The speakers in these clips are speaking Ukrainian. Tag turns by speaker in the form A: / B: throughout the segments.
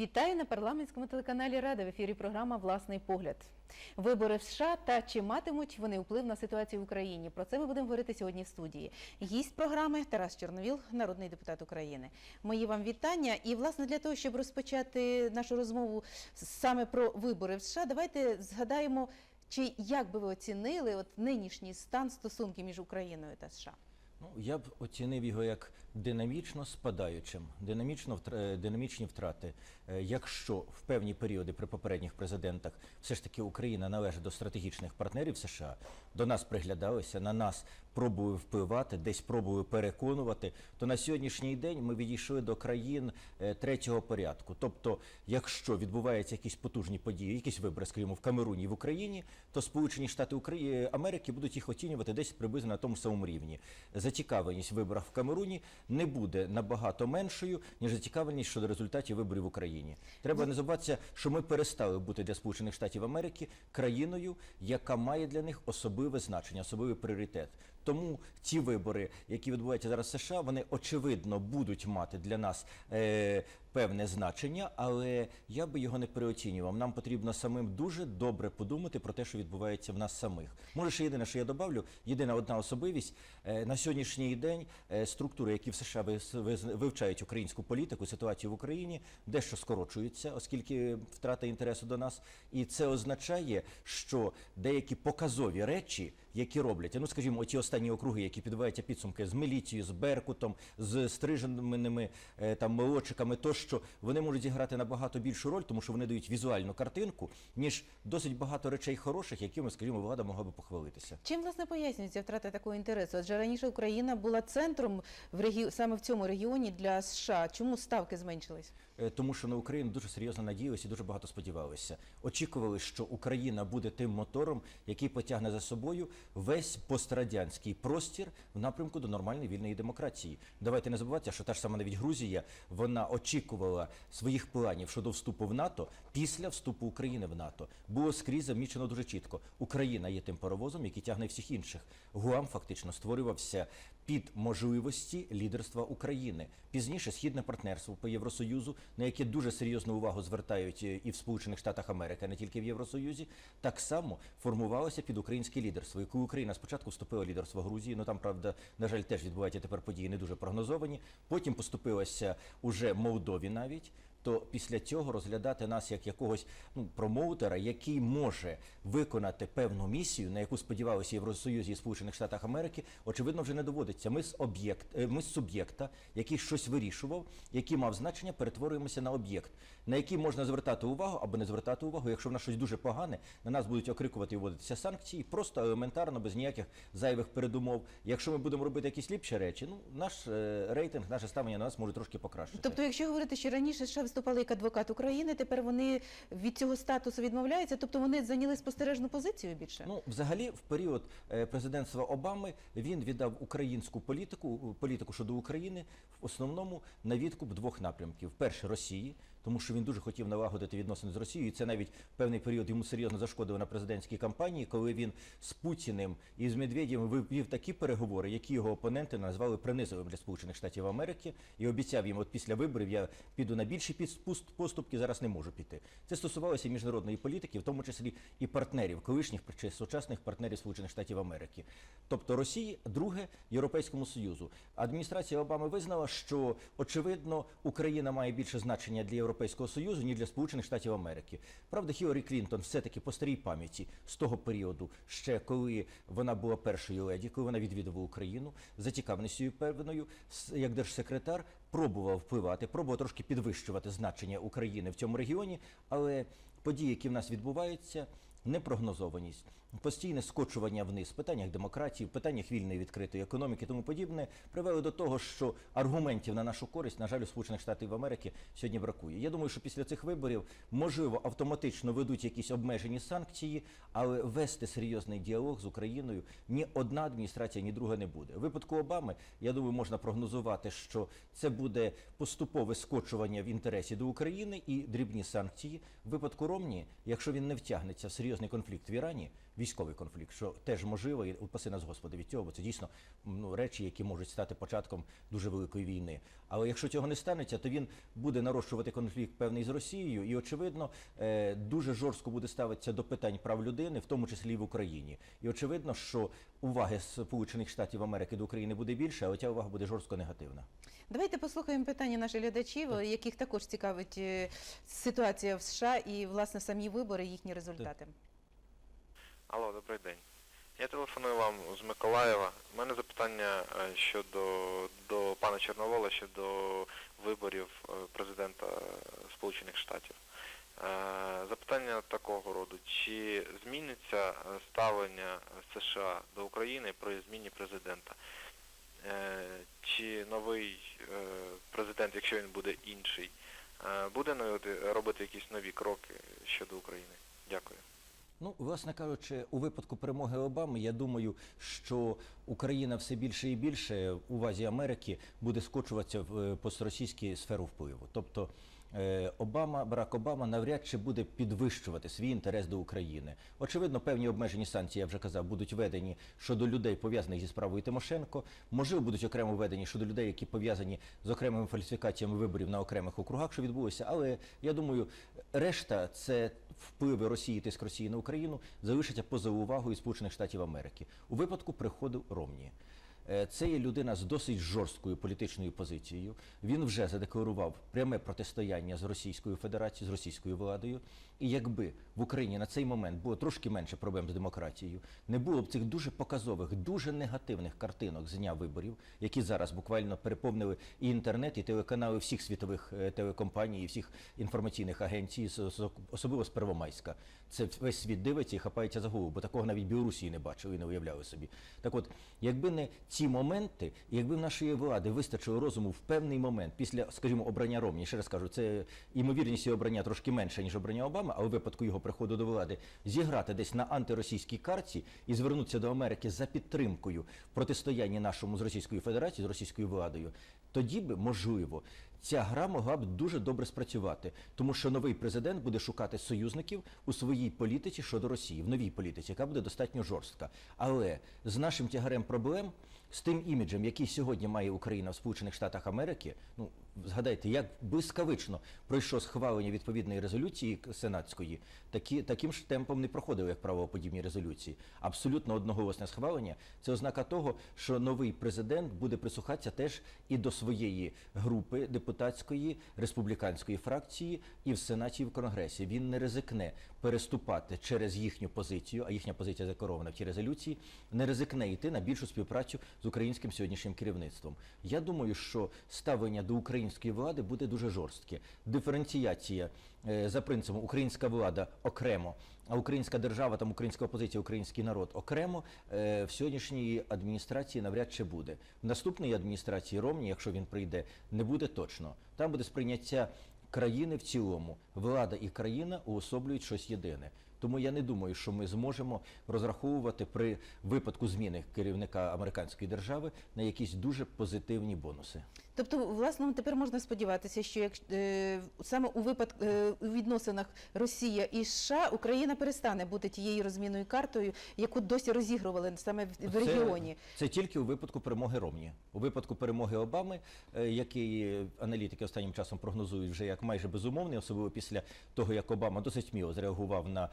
A: Вітаю на парламентському телеканалі Рада в ефірі програма Власний погляд. Вибори в США та чи матимуть вони вплив на ситуацію в Україні? Про це ми будемо говорити сьогодні в студії. Гість програми Тарас Чорновіл, народний депутат України. Мої вам вітання. І власне для того, щоб розпочати нашу розмову саме про вибори в США, давайте згадаємо, чи як би ви оцінили от нинішній стан стосунків між Україною та США.
B: Ну, я б оцінив його як динамічно спадаючим, динамічно е, динамічні втрати. Е, Якщо в певні періоди при попередніх президентах все ж таки Україна належить до стратегічних партнерів США, до нас приглядалися, на нас пробували впливати, десь пробували переконувати, то на сьогоднішній день ми відійшли до країн е, третього порядку. Тобто, якщо відбуваються якісь потужні події, якісь вибори, скажімо, в Камеруні і в Україні, то Сполучені Штати Украї- Америки будуть їх оцінювати десь приблизно на тому самому рівні. Зацікавленість виборах в Камеруні не буде набагато меншою, ніж зацікавленість щодо результатів виборів в Україні. Треба не забуватися, що ми перестали бути для Сполучених Штатів Америки країною, яка має для них особливе значення, особливий пріоритет. Тому ці вибори, які відбуваються зараз в США, вони очевидно будуть мати для нас е, певне значення, але я би його не переоцінював. Нам потрібно самим дуже добре подумати про те, що відбувається в нас самих. Може, ще єдине, що я добавлю, єдина одна особливість е, на сьогоднішній день е, структури, які в США вивчають українську політику, ситуацію в Україні, дещо скорочуються, оскільки втрата інтересу до нас, і це означає, що деякі показові речі, які роблять, ну скажімо, ті останні округи, які підбиваються підсумки з міліцією, з Беркутом, з стриженими е, там молодчиками, тощо вони можуть зіграти набагато більшу роль, тому що вони дають візуальну картинку, ніж досить багато речей хороших, якими, скажімо, влада могла би похвалитися.
A: Чим власне пояснюється втрата такого інтересу? Адже раніше Україна була центром в регі... саме в цьому регіоні для США. Чому ставки зменшились?
B: Е, тому що на Україну дуже серйозно надіялися і дуже багато сподівалися. Очікували, що Україна буде тим мотором, який потягне за собою весь пострадянський простір в напрямку до нормальної вільної демократії. Давайте не забувати, що та ж сама навіть Грузія вона очікувала своїх планів щодо вступу в НАТО після вступу України в НАТО. Було скрізь замічено дуже чітко. Україна є тим паровозом, який тягне всіх інших. Гуам фактично створювався під можливості лідерства України. Пізніше східне партнерство по Євросоюзу, на яке дуже серйозну увагу звертають е, і в Сполучених Штатах Америки, не тільки в Євросоюзі, так само формувалося під українське лідерство. І коли Україна спочатку вступила в лідерство Грузії, ну там правда, на жаль, теж відбуваються тепер події не дуже прогнозовані. Потім поступилася уже Молдові навіть. То після цього розглядати нас як якогось ну промоутера, який може виконати певну місію, на яку сподівалися Євросоюз і Сполучених Штатах Америки, очевидно, вже не доводиться. Ми з об'єкт, е, ми з суб'єкта, який щось вирішував, який мав значення, перетворюємося на об'єкт, на який можна звертати увагу або не звертати увагу. Якщо в нас щось дуже погане, на нас будуть окрикувати і вводитися санкції, просто елементарно, без ніяких зайвих передумов. Якщо ми будемо робити якісь ліпші речі, ну наш е, рейтинг, наше ставлення на нас може трошки покращити.
A: Тобто, якщо говорити, що раніше США виступали як адвокат України, тепер вони від цього статусу відмовляються, тобто вони зайняли спостережну позицію більше.
B: Ну, взагалі, в період е, президентства Обами він віддав українську політику, політику щодо України в основному на відкуп двох напрямків: перше Росії, тому що він дуже хотів налагодити відносини з Росією. І це навіть певний період йому серйозно зашкодило на президентській кампанії, коли він з Путіним і з Медведєвим вив такі переговори, які його опоненти назвали принизовим для Сполучених Штатів Америки, і обіцяв їм, от після виборів я піду на більші поступки, зараз не можу піти. Це стосувалося і міжнародної політики, в тому числі і партнерів, колишніх чи сучасних партнерів Сполучених Штатів Америки, тобто Росії, друге Європейському Союзу. Адміністрація Обами визнала, що очевидно Україна має більше значення для Європейського Союзу ні для Сполучених Штатів Америки. Правда, Хіларі Клінтон все-таки по старій пам'яті з того періоду, ще коли вона була першою леді, коли вона відвідувала Україну, зацікавленістю певною, як держсекретар, пробував впливати, пробував трошки підвищувати значення України в цьому регіоні, але події, які в нас відбуваються, непрогнозованість, постійне скочування вниз в питаннях демократії, в питаннях вільної відкритої економіки, тому подібне, привели до того, що аргументів на нашу користь, на жаль, у Сполучених Штатів Америки сьогодні бракує. Я думаю, що після цих виборів можливо автоматично ведуть якісь обмежені санкції, але вести серйозний діалог з Україною ні одна адміністрація, ні друга не буде. В випадку Обами, я думаю, можна прогнозувати, що це буде поступове скочування в інтересі до України і дрібні санкції. В випадку Ромні, якщо він не втягнеться в серйозні серйозний конфликт в Ірані, військовий конфлікт, що теж можливо, і упаси нас Господи від цього, бо це дійсно ну, речі, які можуть стати початком дуже великої війни. Але якщо цього не станеться, то він буде нарощувати конфлікт певний з Росією, і очевидно е, дуже жорстко буде ставитися до питань прав людини, в тому числі і в Україні. І очевидно, що уваги Сполучених Штатів Америки до України буде більше, але ця увага буде жорстко негативна.
A: Давайте послухаємо питання наших глядачів, яких також цікавить е, ситуація в США і власне самі вибори, їхні результати.
C: Алло, добрий день. Я телефоную вам з Миколаєва. У мене запитання е, щодо до пана Чорновола щодо виборів е, президента Сполучених Штатів. Е, Запитання такого роду. Чи зміниться ставлення США до України при зміні президента? Чи новий президент, якщо він буде інший, буде робити якісь нові кроки щодо України? Дякую.
B: Ну, власне кажучи, у випадку перемоги Обами, я думаю, що Україна все більше і більше у увазі Америки буде скочуватися в е, постросійську сферу впливу. Тобто Обама, Барак Обама навряд чи буде підвищувати свій інтерес до України. Очевидно, певні обмежені санкції, я вже казав, будуть введені щодо людей, пов'язаних зі справою Тимошенко. Можливо, будуть окремо введені щодо людей, які пов'язані з окремими фальсифікаціями виборів на окремих округах, що відбулося. Але я думаю, решта це впливи Росії, тиск Росії на Україну залишаться поза увагою Сполучених Штатів Америки у випадку приходу Ромні. Е, Це є людина з досить жорсткою політичною позицією. Він вже задекларував пряме протистояння з Російською Федерацією, з російською владою. І якби в Україні на цей момент було трошки менше проблем з демократією, не було б цих дуже показових, дуже негативних картинок з дня виборів, які зараз буквально переповнили і інтернет, і телеканали всіх світових е, телекомпаній, і всіх інформаційних агенцій, особливо з Первомайська. Це весь світ дивиться і хапається за голову, бо такого навіть Білорусі не бачили і не уявляли собі. Так от, якби не ці моменти, якби в нашої влади вистачило розуму в певний момент після, скажімо, обрання Ромні, ще раз кажу, це ймовірність обрання трошки менша, ніж обрання Обами, але в випадку його приходу до влади зіграти десь на антиросійській карті і звернутися до Америки за підтримкою в протистоянні нашому з Російською Федерацією, з російською владою, тоді би можливо. Ця гра могла б дуже добре спрацювати, тому що новий президент буде шукати союзників у своїй політиці щодо Росії, в новій політиці, яка буде достатньо жорстка. Але з нашим тягарем проблем, з тим іміджем, який сьогодні має Україна в Сполучених Штатах Америки, ну згадайте, як блискавично пройшло схвалення відповідної резолюції сенатської, такі таким ж темпом не проходили, як правоподібні резолюції. Абсолютно одноголосне схвалення це ознака того, що новий президент буде прислухатися теж і до своєї групи депутатської республіканської фракції і в Сенаті і в Конгресі. Він не ризикне переступати через їхню позицію, а їхня позиція закорована в тій резолюції, не ризикне йти на більшу співпрацю з українським сьогоднішнім керівництвом. Я думаю, що ставлення до української влади буде дуже жорстке. Диференціація е, за принципом українська влада окремо, а українська держава, там українська опозиція, український народ окремо е, в сьогоднішній адміністрації навряд чи буде. В наступній адміністрації Ромні, якщо він прийде, не буде точно. Там буде сприйняття країни в цілому. Влада і країна уособлюють щось єдине. Тому я не думаю, що ми зможемо розраховувати при випадку зміни керівника американської держави на якісь дуже позитивні бонуси.
A: Тобто, власне, тепер можна сподіватися, що як е, саме у випадку е, у відносинах Росія і США Україна перестане бути тією розмінною картою, яку досі розігрували саме в, в регіоні.
B: Це тільки у випадку перемоги Ромні. У випадку перемоги Обами, е, який аналітики останнім часом прогнозують вже як майже безумовний, особливо після того, як Обама досить сміло зреагував на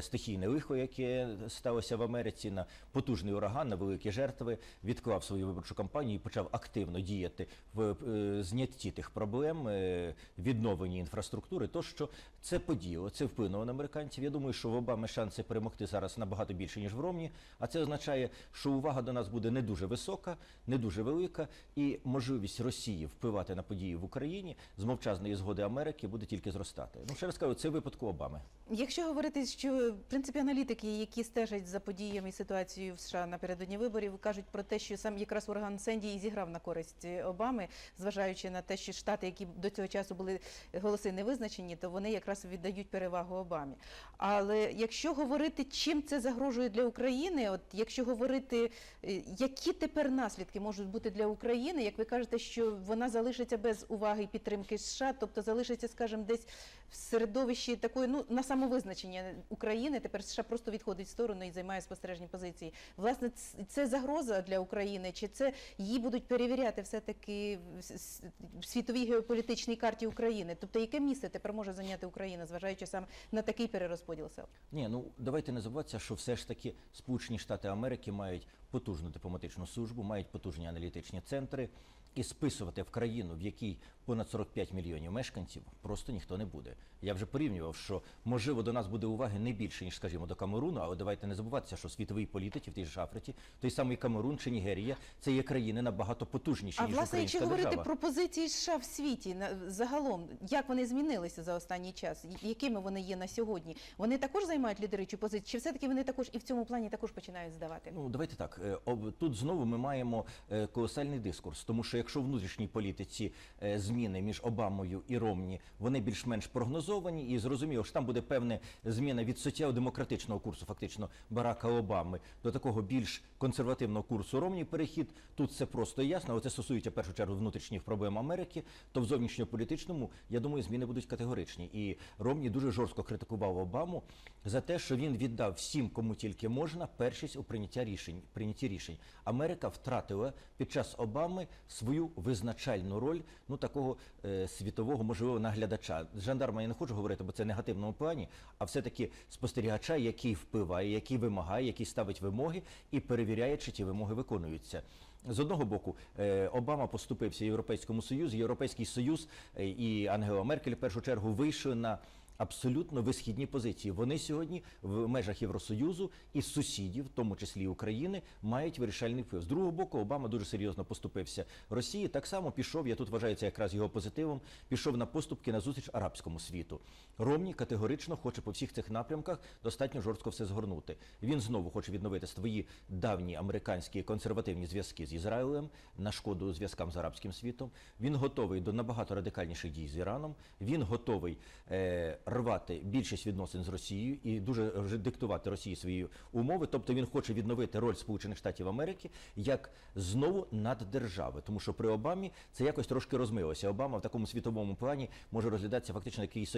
B: стихійне лихо, яке сталося в Америці, на потужний ураган, на великі жертви, відклав свою виборчу кампанію і почав активно діяти в е, знятті тих проблем, е, відновленні інфраструктури. То що це подіяло, це вплинуло на американців. Я думаю, що в Обами шанси перемогти зараз набагато більше ніж в Ромні. А це означає, що увага до нас буде не дуже висока, не дуже велика, і можливість Росії впливати на події в Україні з мовчазної згоди Америки буде тільки зростати. Ну ще раз кажу, це випадку Обами.
A: Якщо говорити, що в принципі аналітики, які стежать за подіями і ситуацією в США напередодні виборів, кажуть про те, що сам якраз ураган Сенді і зіграв на користь Обами, зважаючи на те, що штати, які до цього часу були голоси не визначені, то вони якраз віддають перевагу Обамі. Але якщо говорити, чим це загрожує для України, от якщо говорити, е, які тепер наслідки можуть бути для України, як ви кажете, що вона залишиться без уваги і підтримки США, тобто залишиться, скажімо, десь в середовищі такої, ну на самовизначення. У- України. Тепер США просто відходить в сторону і займає спостережні позиції. Власне, це загроза для України, чи це її будуть перевіряти все таки в світовій геополітичній карті України? Тобто, яке місце тепер може зайняти Україна, зважаючи саме на такий перерозподіл сил?
B: Ні, ну давайте не забуватися, що все ж таки Сполучені Штати Америки мають потужну дипломатичну службу, мають потужні аналітичні центри, і списувати в країну, в якій понад 45 мільйонів мешканців, просто ніхто не буде. Я вже порівнював, що можливо до нас буде уваги не більше ніж, скажімо, до Камеруну, але давайте не забуватися, що світовій політиці в тій ж Африці, той самий Камерун чи Нігерія, це є країни набагато потужніші
A: А
B: ніж
A: власне,
B: українська
A: якщо говорити про позиції США в світі на загалом, як вони змінилися за останній час? Якими вони є на сьогодні? Вони також займають лідеричу позицію? Чи все таки вони також і в цьому плані також починають здавати?
B: Ну давайте так. Е, об- Тут знову ми маємо е, колосальний дискурс, тому що якщо в внутрішній політиці е, зміни між Обамою і Ромні вони більш-менш прогнозовані, і зрозуміло, що там буде певна зміна від соціал-демократичного курсу, фактично Барака Обами, до такого більш консервативного курсу Ромні перехід. Тут все просто ясно. але Це стосується в першу чергу внутрішніх проблем Америки. То в зовнішньополітичному, я думаю, зміни будуть категоричні. І Ромні дуже жорстко критикував Обаму за те, що він віддав всім, кому тільки можна, першість у прийняття рішень. Прийнятті рішень. Америка втратила під час Обами свою визначальну роль ну такого е, світового можливо наглядача. Жандарма я не хочу говорити, бо це в негативному плані, а все-таки спостерігача, який впливає, який вимагає, який ставить вимоги і перевіряє, чи ті вимоги виконуються. З одного боку, е, Обама поступився Європейському Союзу. Європейський Союз е, і Ангела Меркель в першу чергу вийшли на абсолютно висхідні позиції. Вони сьогодні в межах Євросоюзу і сусідів, в тому числі України, мають вирішальний вплив. З другого боку, Обама дуже серйозно поступився Росії. Так само пішов. Я тут вважаю це якраз його позитивом. Пішов на поступки на зустріч арабському світу. Ромні категорично хоче по всіх цих напрямках достатньо жорстко все згорнути. Він знову хоче відновити свої давні американські консервативні зв'язки з Ізраїлем на шкоду зв'язкам з арабським світом. Він готовий до набагато радикальніших дій з Іраном. Він готовий е, рвати більшість відносин з Росією і дуже вже диктувати Росії свої умови. Тобто він хоче відновити роль Сполучених Штатів Америки як знову наддержави. Тому що при Обамі це якось трошки розмилося. Обама в такому світовому плані може розглядатися фактично як якийсь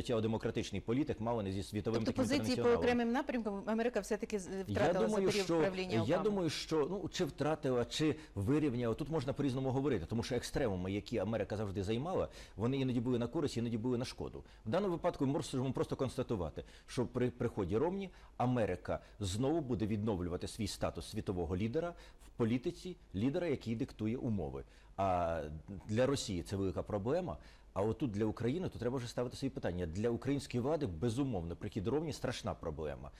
B: соціал-демократичний політик, мало не зі світовим
A: Тобто
B: таким
A: позиції по окремим напрямкам Америка все таки втратила
B: Я
A: за
B: думаю,
A: період
B: що
A: правління
B: я думаю, що ну чи втратила, чи вирівняла. Тут можна по-різному говорити, тому що екстремуми, які Америка завжди займала, вони іноді були на користь, іноді були на шкоду. В даному випадку ми можемо просто констатувати, що при приході Ромні Америка знову буде відновлювати свій статус світового лідера в політиці, лідера, який диктує умови. А для Росії це велика проблема. А отут для України то треба вже ставити свої питання. Для української влади безумовно прихід Ромні страшна проблема.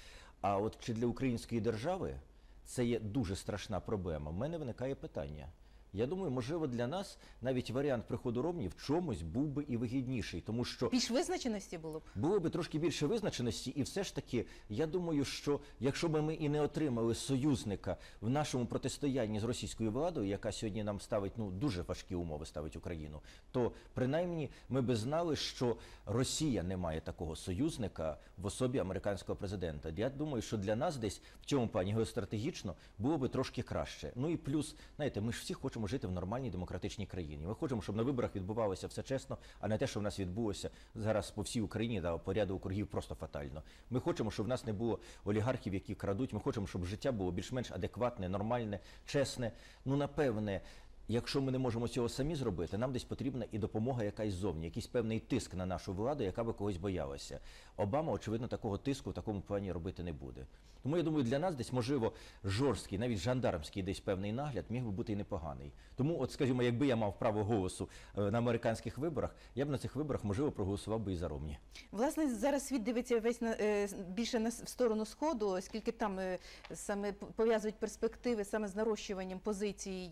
B: А от чи для української держави це є дуже страшна проблема? У мене виникає питання. Я думаю, можливо, для нас навіть варіант приходу Ромні в чомусь був би і вигідніший, тому що
A: Більш визначеності було б.
B: було би трошки більше визначеності, і все ж таки, я думаю, що якщо б ми і не отримали союзника в нашому протистоянні з російською владою, яка сьогодні нам ставить ну дуже важкі умови, ставить Україну, то принаймні ми би знали, що Росія не має такого союзника в особі американського президента. Я думаю, що для нас десь в цьому плані геостратегічно було би трошки краще. Ну і плюс, знаєте, ми ж всі хочемо жити в нормальній демократичній країні. Ми хочемо, щоб на виборах відбувалося все чесно, а не те, що в нас відбулося зараз по всій Україні, да, порядок округів просто фатально. Ми хочемо, щоб в нас не було олігархів, які крадуть. Ми хочемо, щоб життя було більш-менш адекватне, нормальне, чесне. Ну напевне. Якщо ми не можемо цього самі зробити, нам десь потрібна і допомога якась зовні, якийсь певний тиск на нашу владу, яка би когось боялася. Обама, очевидно, такого тиску в такому плані робити не буде. Тому я думаю, для нас десь можливо жорсткий, навіть жандармський десь певний нагляд міг би бути і непоганий. Тому, от скажімо, якби я мав право голосу е, на американських виборах, я б на цих виборах можливо проголосував би і за Ромні.
A: Власне, зараз світ дивиться весь на е, більше на в сторону сходу, оскільки там е, саме пов'язують перспективи саме з нарощуванням позицій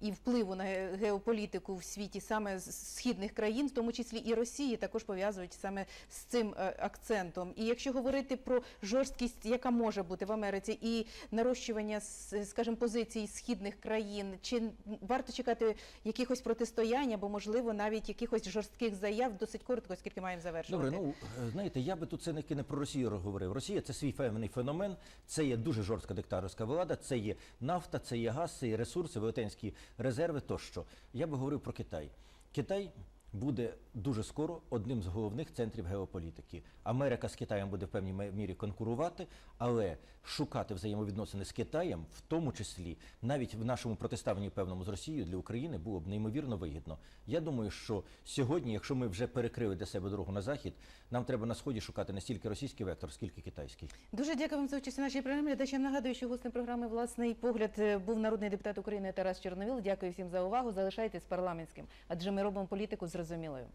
A: і впливу на геополітику в світі саме з східних країн, в тому числі і Росії, також пов'язують саме з цим акцентом. І якщо говорити про жорсткість, яка може бути в Америці, і нарощування, скажімо, позицій східних країн, чи варто чекати якихось протистоянь або можливо навіть якихось жорстких заяв досить коротко, оскільки маємо завершувати.
B: Добре, ну е, знаєте, я би тут це не про Росію говорив. Росія це свій певний феномен, це є дуже жорстка диктаторська влада, це є нафта, це є газ, це є ресурси, велетенські резерви тощо. Я би говорив про Китай. Китай буде дуже скоро одним з головних центрів геополітики. Америка з Китаєм буде в певній мірі конкурувати, але шукати взаємовідносини з Китаєм, в тому числі навіть в нашому протиставленні певному з Росією для України було б неймовірно вигідно. Я думаю, що сьогодні, якщо ми вже перекрили для себе дорогу на захід, нам треба на сході шукати не стільки російський вектор, скільки китайський.
A: Дуже дякую вам за участь у нашій програмі. Глядачам нагадую, що гостем програми Власний погляд е, був народний депутат України Тарас Чорновіл. Дякую всім за увагу. Залишайтесь парламентським, адже ми робимо політику зрозумілою.